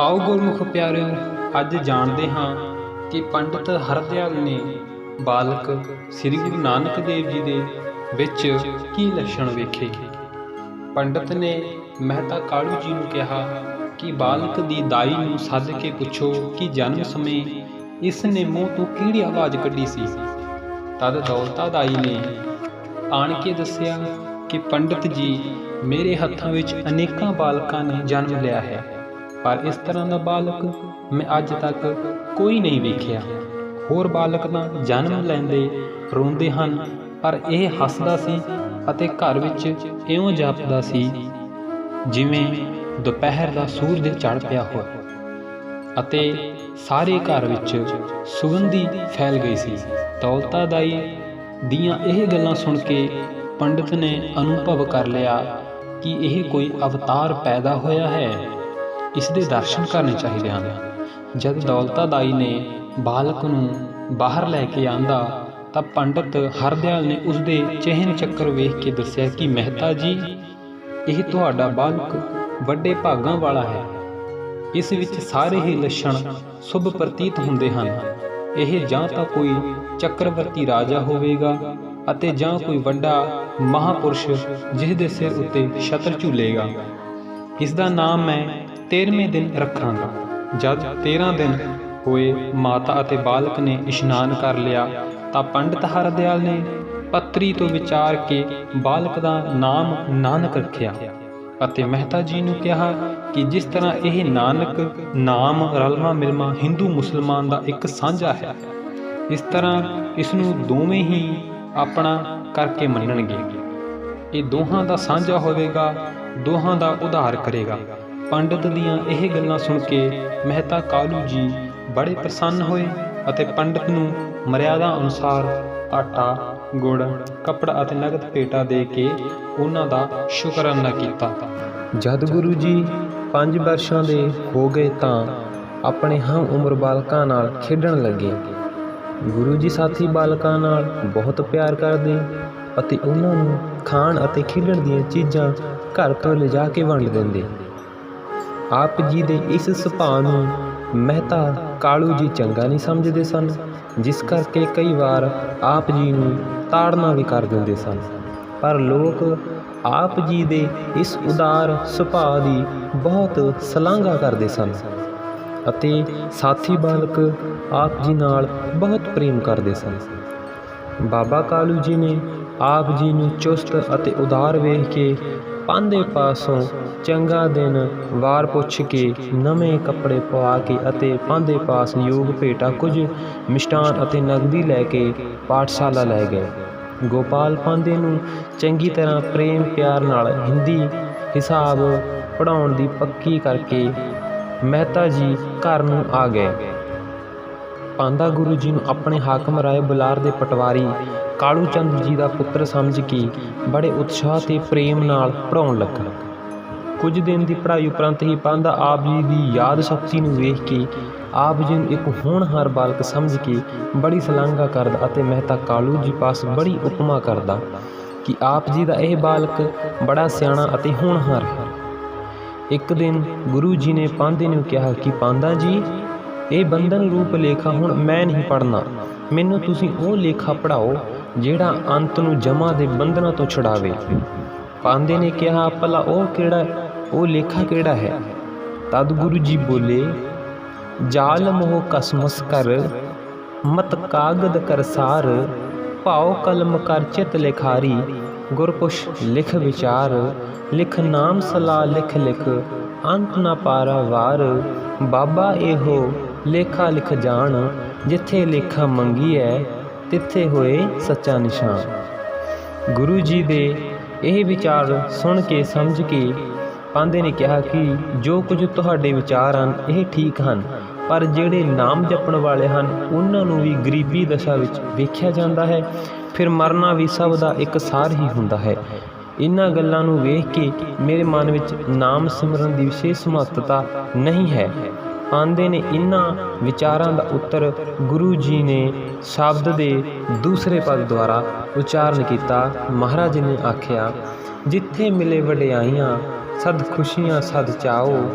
ਆਓ ਗੁਰਮੁਖ ਪਿਆਰਿਓ, ਅੱਜ ਜਾਣਦੇ ਹਾਂ ਕਿ ਪੰਡਿਤ ਹਰਦਿਆਲ ਨੇ ਬਾਲਕ ਸ੍ਰੀ ਗੁਰੂ ਨਾਨਕ ਦੇਵ ਜੀ ਦੇ ਵਿੱਚ ਕੀ ਲੱਛਣ ਵੇਖੇ? ਪੰਡਿਤ ਨੇ ਮਹਿਤਾ ਕਾਲੂ ਜੀ ਨੂੰ ਕਿਹਾ ਕਿ ਬਾਲਕ ਦੀ ਦਾਈ ਨੂੰ ਸੱਦ ਕੇ ਪੁੱਛੋ ਕਿ ਜਨਮ ਸਮੇਂ ਇਸ ਨੇ ਮੂੰਹ ਤੋਂ ਕਿਹੜੀ ਆਵਾਜ਼ ਕੱਢੀ ਸੀ? ਤਦ ਦੌਲਤਾ ਦਾਈ ਨੇ ਆਣ ਕੇ ਦੱਸਿਆ ਕਿ ਪੰਡਿਤ ਜੀ, ਮੇਰੇ ਹੱਥਾਂ ਵਿੱਚ ਅਨੇਕਾਂ ਬਾਲਕਾਂ ਨੇ ਜਨਮ ਲਿਆ ਹੈ। ਪਰ ਇਸ ਤਰ੍ਹਾਂ ਦਾ ਬਾਲਕ ਮੈਂ ਅੱਜ ਤੱਕ ਕੋਈ ਨਹੀਂ ਵੇਖਿਆ। ਹੋਰ ਬਾਲਕ ਤਾਂ ਜਨਮ ਲੈਂਦੇ, ਰੋਂਦੇ ਹਨ, ਪਰ ਇਹ ਹੱਸਦਾ ਸੀ ਅਤੇ ਘਰ ਵਿੱਚ ਇਉਂ ਜਾਪਦਾ ਸੀ ਜਿਵੇਂ ਦੁਪਹਿਰ ਦਾ ਸੂਰਜ ਚੜ ਪਿਆ ਹੋਵੇ। ਅਤੇ ਸਾਰੇ ਘਰ ਵਿੱਚ ਸੁਗੰਧੀ ਫੈਲ ਗਈ ਸੀ। ਦੌਲਤਾ ਦਾਈ ਦੀਆਂ ਇਹ ਗੱਲਾਂ ਸੁਣ ਕੇ ਪੰਡਿਤ ਨੇ ਅਨੁਭਵ ਕਰ ਲਿਆ ਕਿ ਇਹ ਕੋਈ ਅਵਤਾਰ ਪੈਦਾ ਹੋਇਆ ਹੈ। ਇਸ ਦੇ ਦਰਸ਼ਨ ਕਰਨੇ ਚਾਹੀਦੇ ਹਨ। ਜਦ ਦੌਲਤਾ ਦਾਈ ਨੇ ਬਾਲਕ ਨੂੰ ਬਾਹਰ ਲੈ ਕੇ ਆਂਦਾ, ਤਾਂ ਪੰਡਿਤ ਹਰਦਿਆਲ ਨੇ ਉਸ ਦੇ ਚਿਹਨ ਚੱਕਰ ਵੇਖ ਕੇ ਦੱਸਿਆ ਕਿ, ਮਹਿਤਾ ਜੀ, ਇਹ ਤੁਹਾਡਾ ਬਾਲਕ ਵੱਡੇ ਭਾਗਾਂ ਵਾਲਾ ਹੈ। ਇਸ ਵਿੱਚ ਸਾਰੇ ਹੀ ਲੱਛਣ ਸ਼ੁਭ ਪ੍ਰਤੀਤ ਹੁੰਦੇ ਹਨ। ਇਹ ਜਾਂ ਤਾਂ ਕੋਈ ਚੱਕਰਵਰਤੀ ਰਾਜਾ ਹੋਵੇਗਾ ਅਤੇ ਜਾਂ ਕੋਈ ਵੱਡਾ ਮਹਾਪੁਰਸ਼ ਜਿਸ ਦੇ ਸਿਰ ਉੱਤੇ ਛਤਰ ਝੂਲੇਗਾ। ਇਸ ਦਾ ਨਾਮ ਹੈ 13ਵੇਂ ਦਿਨ ਰੱਖਾਂਗਾ। ਜਦ 13 ਦਿਨ ਹੋਏ ਮਾਤਾ ਅਤੇ ਬਾਲਕ ਨੇ ਇਸ਼ਨਾਨ ਕਰ ਲਿਆ, ਤਾਂ ਪੰਡਿਤ ਹਰਦਿਆਲ ਨੇ ਪੱਤਰੀ ਤੋਂ ਵਿਚਾਰ ਕੇ ਬਾਲਕ ਦਾ ਨਾਮ ਨਾਨਕ ਰੱਖਿਆ ਅਤੇ ਮਹਿਤਾ ਜੀ ਨੂੰ ਕਿਹਾ ਕਿ ਜਿਸ ਤਰ੍ਹਾਂ ਇਹ ਨਾਨਕ ਨਾਮ ਰਲਮਾ ਮਿਲਮਾ ਹਿੰਦੂ ਮੁਸਲਮਾਨ ਦਾ ਇੱਕ ਸਾਂਝਾ ਹੈ, ਇਸ ਤਰ੍ਹਾਂ ਇਸ ਨੂੰ ਦੋਵੇਂ ਹੀ ਆਪਣਾ ਕਰਕੇ ਮੰਨਣਗੇ। ਇਹ ਦੋਹਾਂ ਦਾ ਸਾਂਝਾ ਹੋਵੇਗਾ, ਦੋਹਾਂ ਦਾ ਉਧਾਰ ਕਰੇਗਾ। ਪੰਡਤ ਦੀਆਂ ਇਹ ਗੱਲਾਂ ਸੁਣ ਕੇ ਮਹਿਤਾ ਕਾਲੂ ਜੀ ਬੜੇ ਪ੍ਰਸੰਨ ਹੋਏ ਅਤੇ ਪੰਡਿਤ ਨੂੰ ਮਰਿਆਦਾ ਅਨੁਸਾਰ ਆਟਾ, ਗੁੜ, ਕੱਪੜਾ ਅਤੇ ਨਗਦ ਭੇਟਾ ਦੇ ਕੇ ਉਹਨਾਂ ਦਾ ਸ਼ੁਕਰਾਨਾ ਕੀਤਾ। ਜਦ ਗੁਰੂ ਜੀ 5 ਵਰਸ਼ਾਂ ਦੇ ਹੋ ਗਏ ਤਾਂ ਆਪਣੇ ਹਮ ਉਮਰ ਬਾਲਕਾਂ ਨਾਲ ਖੇਡਣ ਲੱਗੇ। ਗੁਰੂ ਜੀ ਸਾਥੀ ਬਾਲਕਾਂ ਨਾਲ ਬਹੁਤ ਪਿਆਰ ਕਰਦੇ ਅਤੇ ਉਹਨਾਂ ਨੂੰ ਖਾਣ ਅਤੇ ਖੇਡਣ ਦੀਆਂ ਚੀਜ਼ਾਂ ਘਰ ਤੋਂ ਲਿਜਾ ਕੇ ਵੰਡ ਦਿੰਦੇ। ਆਪ ਜੀ ਦੇ ਇਸ ਸੁਭਾਅ ਨੂੰ ਮਹਿਤਾ ਕਾਲੂ ਜੀ ਚੰਗਾ ਨਹੀਂ ਸਮਝਦੇ ਸਨ, ਜਿਸ ਕਰਕੇ ਕਈ ਵਾਰ ਆਪ ਜੀ ਨੂੰ ਤਾੜਨਾ ਵੀ ਕਰ ਦਿੰਦੇ ਸਨ। ਪਰ ਲੋਕ ਆਪ ਜੀ ਦੇ ਇਸ ਉਦਾਰ ਸੁਭਾਅ ਦੀ ਬਹੁਤ ਸਲਾਘਾ ਕਰਦੇ ਸਨ ਅਤੇ ਸਾਥੀ ਬਾਲਕ ਆਪ ਜੀ ਨਾਲ ਬਹੁਤ ਪ੍ਰੇਮ ਕਰਦੇ ਸਨ। ਬਾਬਾ ਕਾਲੂ ਜੀ ਨੇ ਆਪ ਜੀ ਨੂੰ ਚੁਸਤ ਅਤੇ ਉਦਾਰ ਵੇਖ ਕੇ ਪਾਂਦੇ ਪਾਸੋਂ ਚੰਗਾ ਦਿਨ ਵਾਰ ਪੁੱਛ ਕੇ ਨਵੇਂ ਕੱਪੜੇ ਪਵਾ ਕੇ ਅਤੇ ਪਾਂਦੇ ਪਾਸ ਯੋਗ ਭੇਟਾ ਕੁਝ ਮਿਸ਼ਟਾਨ ਅਤੇ ਨਗਦੀ ਲੈ ਕੇ ਪਾਠਸ਼ਾਲਾ ਲੈ ਗਏ। ਗੋਪਾਲ ਪਾਂਦੇ ਨੂੰ ਚੰਗੀ ਤਰ੍ਹਾਂ ਪ੍ਰੇਮ ਪਿਆਰ ਨਾਲ ਹਿੰਦੀ ਹਿਸਾਬ ਪੜਾਉਣ ਦੀ ਪੱਕੀ ਕਰਕੇ ਮਹਿਤਾ ਜੀ ਘਰ ਨੂੰ ਆ ਗਏ। ਪਾਂਦਾ ਗੁਰੂ ਜੀ ਨੂੰ ਆਪਣੇ ਹਾਕਮ ਰਾਏ ਬੁਲਾਰ ਦੇ ਪਟਵਾਰੀ ਕਾਲੂ ਚੰਦ ਜੀ ਦਾ ਪੁੱਤਰ ਸਮਝ ਕੇ ਬੜੇ ਉਤਸ਼ਾਹ ਤੇ ਪ੍ਰੇਮ ਨਾਲ ਪੜਾਉਣ ਲੱਗਾ। ਕੁਝ ਦਿਨ ਦੀ ਪੜ੍ਹਾਈ ਉਪਰੰਤ ਹੀ ਪਾਂਦਾ ਆਪ ਜੀ ਦੀ ਯਾਦ ਸ਼ਕਤੀ ਨੂੰ ਵੇਖ ਕੇ ਆਪ ਜੀ ਨੂੰ ਇੱਕ ਹੋਣਹਾਰ ਬਾਲਕ ਸਮਝ ਕੇ ਬੜੀ ਸਲਾਘਾ ਕਰਦਾ ਅਤੇ ਮਹਿਤਾ ਕਾਲੂ ਜੀ ਪਾਸ ਬੜੀ ਉਪਮਾ ਕਰਦਾ ਕਿ ਆਪ ਜੀ ਦਾ ਇਹ ਬਾਲਕ ਬੜਾ ਸਿਆਣਾ ਅਤੇ ਹੋਣਹਾਰ ਹੈ। ਇੱਕ ਦਿਨ ਗੁਰੂ ਜੀ ਨੇ ਪਾਂਦੇ ਨੂੰ ਕਿਹਾ ਕਿ ਪਾਂਦਾ ਜੀ, ਇਹ ਬੰਧਨ ਰੂਪ ਲੇਖਾ ਹੁਣ ਮੈਂ ਨਹੀਂ ਪੜਨਾ ਮੈਨੂੰ ਤੁਸੀਂ ਉਹ ਲੇਖਾ ਪੜਾਓ ਜਿਹੜਾ ਅੰਤ ਨੂੰ ਜਮਾ ਦੇ ਬੰਧਨਾਂ ਤੋਂ ਛੁਡਾਵੇ। ਪਾਂਦੇ ਨੇ ਕਿਹਾ, ਭਲਾ ਉਹ ਕਿਹੜਾ ਉਹ ਲੇਖਾ ਕਿਹੜਾ ਹੈ? ਤਦ ਗੁਰੂ ਜੀ ਬੋਲੇ, ਜਾਲ ਮੋਹ ਕਸਮਸ ਕਰ, ਮਤ ਕਾਗਦ ਕਰਸਾਰ ਭਾਉ ਕਲਮ ਕਰ ਚਿਤ ਲਿਖਾਰੀ ਗੁਰਪੁਸ਼ ਲਿਖ ਵਿਚਾਰ, ਲਿਖ ਨਾਮ ਸਲਾ ਲਿਖ ਲਿਖ, ਅੰਤ ਨਾ ਪਾਰਾ ਵਾਰ, ਬਾਬਾ ਇਹੋ ਲੇਖਾ ਲਿਖ ਜਾਣ, ਜਿੱਥੇ ਲੇਖਾ ਮੰਗੀ ਐ ਤਿੱਥੇ ਹੋਏ ਸੱਚਾ ਨਿਸ਼ਾਨ। ਗੁਰੂ ਜੀ ਦੇ ਇਹ ਵਿਚਾਰ ਸੁਣ ਕੇ ਸਮਝ ਕੇ ਪਾਂਦੇ ਨੇ ਕਿਹਾ ਕਿ ਜੋ ਕੁਝ ਤੁਹਾਡੇ ਵਿਚਾਰ ਹਨ, ਇਹ ਠੀਕ ਹਨ, ਪਰ ਜਿਹੜੇ ਨਾਮ ਜਪਣ ਵਾਲੇ ਹਨ, ਉਹਨਾਂ ਨੂੰ ਵੀ ਗਰੀਬੀ ਦਸ਼ਾ ਵਿੱਚ ਵੇਖਿਆ ਜਾਂਦਾ ਹੈ। ਫਿਰ ਮਰਨਾ ਵੀ ਸਭ ਦਾ ਇੱਕ ਸਾਰ ਹੀ ਹੁੰਦਾ ਹੈ। ਇਹਨਾਂ ਗੱਲਾਂ ਨੂੰ ਵੇਖ ਕੇ ਮੇਰੇ ਮਨ ਵਿੱਚ ਨਾਮ ਸਿਮਰਨ ਦੀ ਵਿਸ਼ੇਸ਼ ਮਹੱਤਤਾ ਨਹੀਂ ਹੈ। ਆਂਦੇ ਨੇ ਇਹਨਾਂ ਵਿਚਾਰਾਂ ਦਾ ਉੱਤਰ ਗੁਰੂ ਜੀ ਨੇ ਸ਼ਬਦ ਦੇ ਦੂਸਰੇ ਪਦ ਦੁਆਰਾ ਉਚਾਰਨ ਕੀਤਾ, ਮਹਾਰਾਜ ਨੇ ਆਖਿਆ, ਜਿੱਥੇ ਮਿਲੇ ਵਡਿਆਈਆਂ, ਸਦ ਖੁਸ਼ੀਆਂ, ਸਦ ਚਾਓ।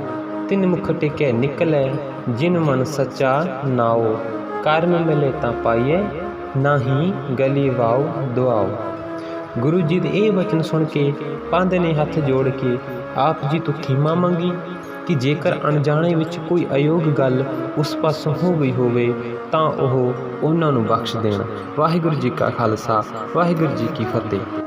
ਤਿੰਨ ਮੁਖ ਟਿਕੈ ਨਿਕਲੈ, ਜਿਨ ਮਨ ਸੱਚਾ ਨਾਓ। ਕਰਮ ਮਿਲੇ ਤਾਂ ਪਾਈਏ ਨਾਹੀ ਗਲੀ ਵਾਓ, ਦੁਆਓ। ਗੁਰੂ ਜੀ ਦੇ ਇਹ ਵਚਨ ਸੁਣ ਕੇ ਪੰਧ ਨੇ ਹੱਥ ਜੋੜ ਕੇ, ਆਪ ਜੀ ਤੋਂ ਖੀਮਾ ਮੰਗੀ ਕਿ ਜੇਕਰ ਅਣਜਾਣੇ ਵਿੱਚ ਕੋਈ ਅਯੋਗ ਗੱਲ ਉਸ ਪਾਸੋਂ ਹੋ ਗਈ ਹੋਵੇ, ਤਾਂ ਉਹ ਉਹਨਾਂ ਨੂੰ ਬਖਸ਼ ਦੇਣ। ਵਾਹਿਗੁਰੂ ਜੀ ਕਾ ਖਾਲਸਾ, ਵਾਹਿਗੁਰੂ ਜੀ ਕੀ ਫਤਿਹ।